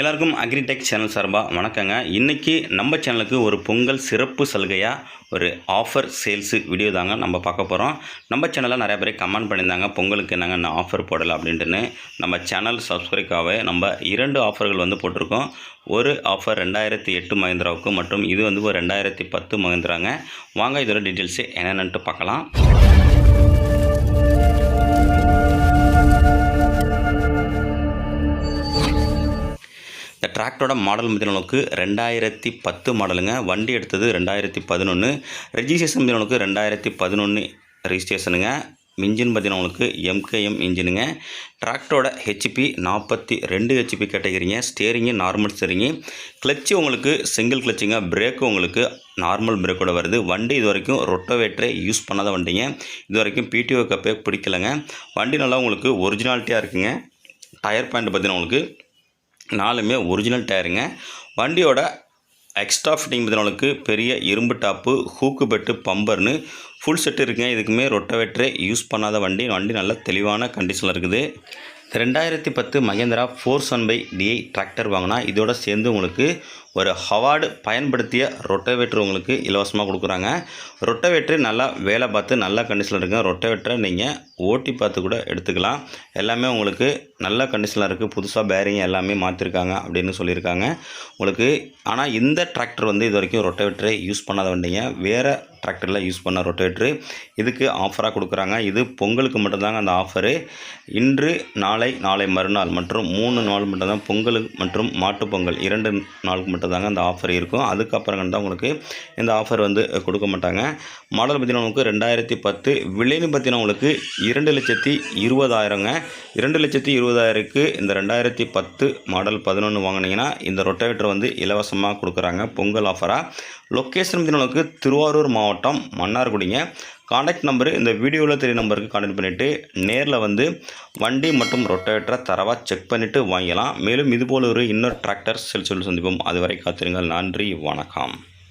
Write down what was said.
எல்லாருக்கும் agritech channel சார்பாக வணக்கங்க. இன்றைக்கி நம்ம சேனலுக்கு ஒரு பொங்கல் சிறப்பு சலுகையாக ஒரு ஆஃபர் சேல்ஸு வீடியோ தாங்க நம்ம பார்க்க போகிறோம் நம்ம சேனலில் நிறைய பேர் கமெண்ட் பண்ணியிருந்தாங்க பொங்கலுக்கு என்னங்க என்ன ஆஃபர் போடலை அப்படின்ட்டுன்னு. நம்ம சேனல் சப்ஸ்கிரைக்காகவே நம்ம இரண்டு ஆஃபர்கள் வந்து போட்டிருக்கோம். ஒரு ஆஃபர் ரெண்டாயிரத்தி எட்டு மஹிந்திராவுக்கு மற்றும் இது வந்து ஒரு ரெண்டாயிரத்தி பத்து மஹிந்திராங்க வாங்க இதோட டீட்டெயில்ஸு என்னென்னட்டு பார்க்கலாம். டிராக்டரோட மாடல் மதினவனுக்கு ரெண்டாயிரத்தி பத்து மாடலுங்க. வண்டி எடுத்தது ரெண்டாயிரத்தி பதினொன்று ரெஜிஸ்ட்ரேஷன் மதினவனுக்கு ரெண்டாயிரத்தி பதினொன்று ரெஜிஸ்ட்ரேஷனுங்க. இன்ஜின் பார்த்தீங்கன்னா உங்களுக்கு எம்கேஎம் இன்ஜினுங்க. டிராக்டரோட ஹெச்பி நாற்பத்தி ரெண்டு HP கேட்டகிரிங்க. Steering normal steering. Clutch உங்களுக்கு சிங்கிள் கிளச்சுங்க. பிரேக்கு உங்களுக்கு நார்மல் பிரேக்கோட வருது. வண்டி இது வரைக்கும் ரொட்டோவேட்டரே யூஸ் பண்ணாத வண்டிங்க. இது வரைக்கும் பிடிஓ கப்பே பிடிக்கலைங்க. வண்டி நல்லா உங்களுக்கு ஒரிஜினாலிட்டியாக இருக்குங்க. டயர் பாயிண்ட் பார்த்தீங்கன்னா உங்களுக்கு நாலுமே ஒரிஜினல் டயருங்க வண்டியோட எக்ஸ்ட்ரா ஃபிட்டிங் பார்த்தீங்கன்னா பெரிய இரும்பு டாப்பு ஹூக்கு பெட்டு பம்பர்னு ஃபுல் செட்டு இருக்குங்க. இதுக்குமே ரொட்டவேட்டரே யூஸ் பண்ணாத வண்டி. வண்டி நல்ல தெளிவான கண்டிஷனில் இருக்குது. ரெண்டாயிரத்தி பத்து மகேந்திரா ஃபோர் சன் பை டிஐ டிராக்டர் வாங்கினா இதோட சேர்ந்து உங்களுக்கு ஒரு ஹவார்டு பயன்படுத்திய ரொட்டவேட்டர் உங்களுக்கு இலவசமாக கொடுக்குறாங்க. ரொட்டவேட்டர் நல்லா வேலை பார்த்து நல்ல கண்டிஷனில் இருக்குங்க ரொட்டவேட்டரை நீங்கள் ஓட்டி பார்த்து கூட எடுத்துக்கலாம். எல்லாமே உங்களுக்கு நல்ல கண்டிஷனில் இருக்குது புதுசாக பேரிங் எல்லாமே மாற்றிருக்காங்க அப்படின்னு சொல்லியிருக்காங்க. உங்களுக்கு ஆனால் இந்த டிராக்டர் வந்து இது வரைக்கும் ரொட்டவேட்டரை யூஸ் பண்ணாத வண்டிங்க வேறு டிராக்டரில் யூஸ் பண்ண ரொட்டவேட்ரு இதுக்கு ஆஃபராக கொடுக்குறாங்க. இது பொங்கலுக்கு மட்டும்தாங்க அந்த ஆஃபரு இன்று நாளை நாளை மறுநாள் மற்றும் மூணு நாள் மட்டும்தான் பொங்கலுக்கு மற்றும் மாட்டுப்பொங்கல் இரண்டு நாளுக்கு மட்டும்தாங்க அந்த ஆஃபர் இருக்கும். அதுக்கப்புறம் தான் உங்களுக்கு இந்த ஆஃபர் வந்து கொடுக்க மாட்டாங்க. மாடல் பார்த்தீங்கன்னா உங்களுக்கு ரெண்டாயிரத்தி பத்து விலைன்னு பார்த்தீங்கன்னா உங்களுக்கு இரண்டு லட்சத்தி இருபதாயிரங்க இரண்டு லட்சத்தி இருபதாயிரக்கு இந்த ரெண்டாயிரத்தி பத்து மாடல் பதினொன்று வாங்கினீங்கன்னா இந்த ரொட்டவேட்டர் வந்து இலவசமாக கொடுக்குறாங்க. பொங்கல் ஆஃபராக லொக்கேஷன் பார்த்தீங்கன்னா உங்களுக்கு திருவாரூர் மாவட்டம் மன்னார்குடிங்க. காண்டாக்ட் நம்பரு இந்த வீடியோவில் தெரிய நம்பருக்கு காண்டாக்ட் பண்ணிவிட்டு நேரில் வந்து வண்டி மற்றும் ரொட்டேட்டரை தரவாக செக் பண்ணிவிட்டு வாங்கிக்கலாம். மேலும் இதுபோல் ஒரு இன்னொரு டிராக்டர் செல் சொல்லி சந்திப்போம். அதுவரை காத்திருங்கள். நன்றி. வணக்கம்.